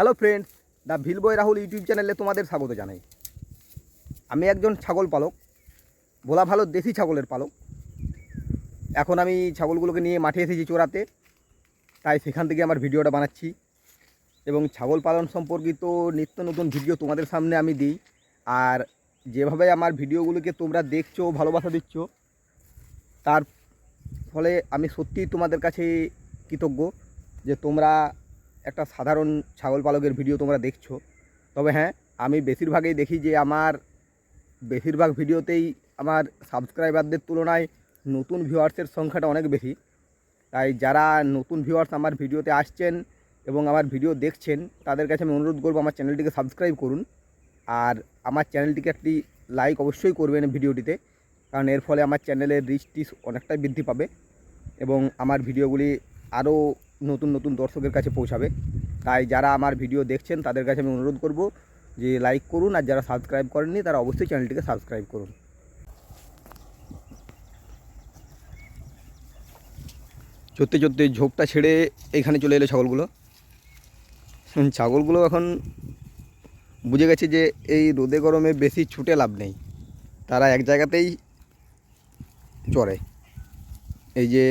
Hello friends the ভিল ভিলবয় Rahul YouTube চ্যানেলে তোমাদের স্বাগত জানাই। আমি একজন ছাগল পালক বলা ভালো দেশি ছাগলের পালক। এখন আমি ছাগলগুলোকে নিয়ে মাঠে এসেছি চোরাতে তাই সেখান থেকে আমার ভিডিওটা বানাচ্ছি। এবং ছাগল পালন সম্পর্কিত নিত্য নতুন ভিডিও তোমাদের সামনে আমি দিই। আর যেভাবে আমার ভিডিওগুলোকে তোমরা দেখছ, ভালোবাসা দিচ্ছ, তার ফলে আমি সত্যিই তোমাদের কাছে কৃতজ্ঞ যে তোমরা একটা সাধারণ ছাগল পালকের ভিডিও তোমরা দেখছ। তবে হ্যাঁ আমি বেশিরভাগই দেখি যে আমার বেশিরভাগ ভিডিওতেই আমার সাবস্ক্রাইবারদের তুলনায় নতুন ভিউয়ার্সের সংখ্যাটা অনেক বেশি। তাই যারা নতুন ভিউয়ার্স আমার ভিডিওতে আসছেন এবং আমার ভিডিও দেখছেন, তাদের কাছে আমি অনুরোধ করব আমার চ্যানেলটিকে সাবস্ক্রাইব করুন। আর আমার চ্যানেলটিকে একটি লাইক অবশ্যই করবেন ভিডিওটিতে, কারণ এর ফলে আমার চ্যানেলের রিচটি অনেকটাই বৃদ্ধি পাবে এবং আমার ভিডিওগুলি আরও নতুন নতুন দর্শকের কাছে পৌঁছাবে। তাই যারা আমার ভিডিও দেখছেন, তাদের কাছে আমি অনুরোধ করব যে লাইক করুন আর যারা সাবস্ক্রাইব করেননি, তারা অবশ্যই চ্যানেলটিকে সাবস্ক্রাইব করুন। চড়তে চড়তে ঝোপটা ছেড়ে এখানে চলে এলো ছাগলগুলো। ছাগলগুলো এখন বুঝে গেছে যে এই রোদে গরমে বেশি ছুটে লাভ নেই। তারা এক জায়গাতেই চড়ে। এই যে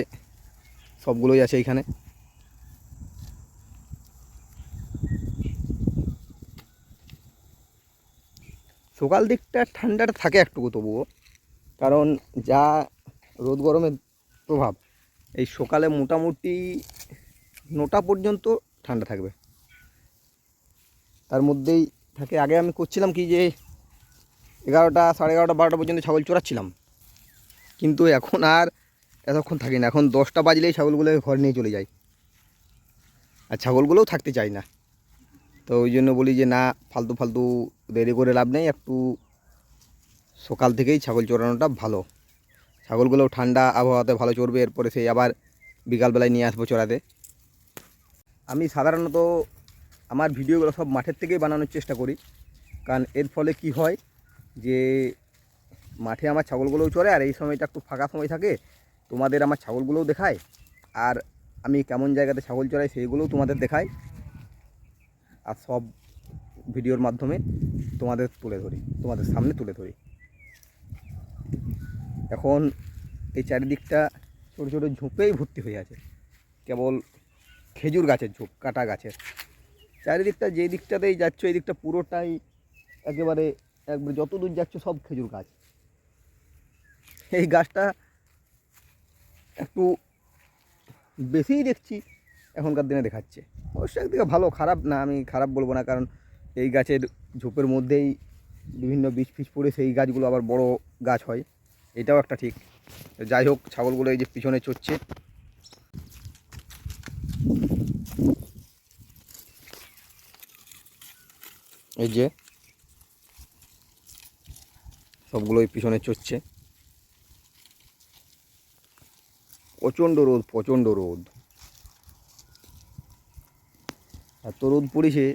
সবগুলোই আছে এইখানে সকাল দিকটা ঠান্ডাটা থাকে একটুকু তবুও। কারণ যা রোদ গরমের প্রভাব, এই সকালে মোটামুটি নটা পর্যন্ত ঠান্ডা থাকবে। তার মধ্যেই থাকে, আগে আমি করছিলাম কি যে এগারোটা, সাড়ে এগারোটা, বারোটা পর্যন্ত ছাগল চড়াচ্ছিলাম। কিন্তু এখন আর এতক্ষণ থাকি না, এখন দশটা বাজলেই ছাগলগুলো ঘর নিয়ে চলে যায়। আর ছাগলগুলোও থাকতে চায় না। তো ওই জন্য বলি যে, না, ফালতু ফালতু দেরি করে লাভ নেই। একটু সকাল থেকেই ছাগল চড়ানোটা ভালো। ছাগলগুলো ঠান্ডা আবহাওয়াতে ভালো চড়বে, এরপরে সেই আবার বিকালবেলায় নিয়ে আসব চড়াতে। আমি সাধারণত আমার ভিডিওগুলো সব মাঠের থেকেই বানানোর চেষ্টা করি। কারণ এর ফলে কি হয় যে, মাঠে আমার ছাগলগুলোও চড়ে, আর এই সময়টা একটু ফাঁকা সময় থাকে, তোমাদের আমার ছাগলগুলোও দেখায়। আর আমি কেমন জায়গাতে ছাগল চড়াই, সেইগুলোও তোমাদের দেখাই। আর সব ভিডিওর মাধ্যমে তোমাদের তুলে ধরি, তোমাদের সামনে তুলে ধরি। এখন এই চারিদিকটা ছোটো ছোটো ঝোপেই ভর্তি হয়ে আছে। কেবল খেজুর গাছের ঝোপ, কাটা গাছের। চারিদিকটা যে দিকটাতেই যাচ্ছ, এই দিকটা পুরোটাই একেবারে একবারে যত দূর যাচ্ছ সব খেজুর গাছ। এই গাছটা একটু বেশিই দেখছি এখনকার দিনে দেখাচ্ছে। অবশ্য একদিকে ভালো, খারাপ না, আমি খারাপ বলব না, কারণ এই গাছের ঝোপের মধ্যেই বিভিন্ন বীজ ফিজ পড়ে সেই গাছগুলো আবার বড় গাছ হয়। এটাও একটা ঠিক। যাই হোক, ছাগলগুলো এই যে পিছনে চড়ছে। এই যে সবগুলোই পিছনে চড়ছে। প্রচণ্ড রোদ প্রচণ্ড রোদ। এত রোদ পড়েছে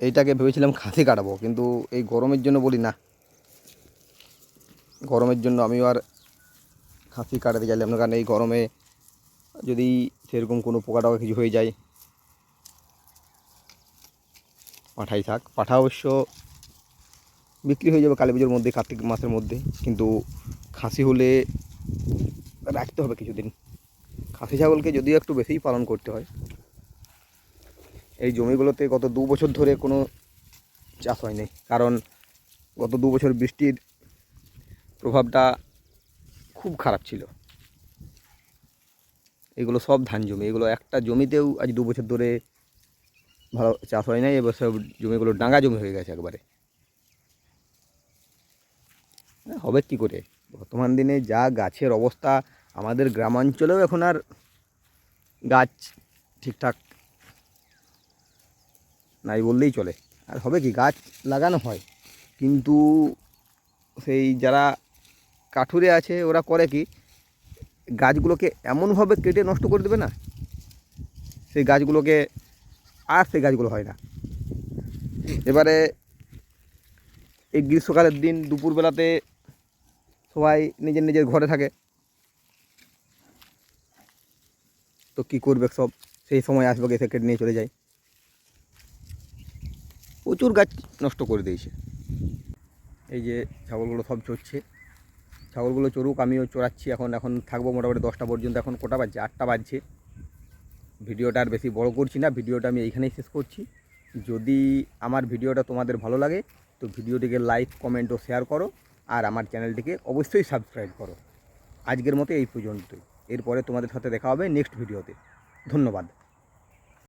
এইটাকে ভেবেছিলাম খাসি কাটাবো, কিন্তু এই গরমের জন্য বলি না। গরমের জন্য আমিও আর খাসি কাটাতে চাইলাম না, কারণ এই গরমে যদি সেরকম কোনো পোকা টোকা কিছু হয়ে যায়, পাঠাই থাক। পাঠা অবশ্য বিক্রি হয়ে যাবে কালী পুজোর মধ্যে, কার্তিক মাসের মধ্যে, কিন্তু খাসি হলে রাখতে হবে কিছুদিন। খাসি ছাগলকে যদিও একটু বেশিই পালন করতে হয়, এই জমিগুলোতে গত দু বছর ধরে কোনো চাষ হয়নি। কারণ গত দু বছর বৃষ্টির প্রভাবটা খুব খারাপ ছিল। এগুলো সব ধান জমি। এগুলো একটা জমিতেও আজ দু বছর ধরে ভালো চাষ হয় নাই, এবার সব জমিগুলো ডাঙ্গা জমি হয়ে গেছে একবারে। হবে কি করে? বর্তমান দিনে যা গাছের অবস্থা আমাদের গ্রামাঞ্চলেও এখন আর গাছ ঠিকঠাক নাই বললেই চলে। আর হবে কি, গাছ লাগানো হয়। কিন্তু সেই যারা কাঠুরে আছে, ওরা করে কি, গাছগুলোকে এমনভাবে কেটে নষ্ট করে দেবে না, সেই গাছগুলোকে আর সেই গাছগুলো হয় না। এবারে এই গ্রীষ্মকালের দিন, দুপুরবেলাতে সবাই নিজের নিজের ঘরে থাকে। তো কী করবে সব? সেই সময় আসবে এসে কেটে নিয়ে চলে যায়। প্রচুর গাছ নষ্ট করে দিয়েছে। এই যে ছাগলগুলো সব চড়ছে। ছাগলগুলো চড়ুক, আমিও চড়াচ্ছি। এখন এখন থাকব মোটামুটি দশটা পর্যন্ত। এখন কটা বাজছে? আটটা বাজছে। ভিডিওটা আর বেশি বড় করছি না। ভিডিওটা আমি এইখানেই শেষ করছি। যদি আমার ভিডিওটা তোমাদের ভালো লাগে, তো ভিডিওটিকে লাইক কমেন্ট ও শেয়ার করো। আর আমার চ্যানেলটিকে অবশ্যই সাবস্ক্রাইব করো। আজকের মতো এই পর্যন্তই। এরপরে তোমাদের সাথে দেখা হবে নেক্সট ভিডিওতে ধন্যবাদ।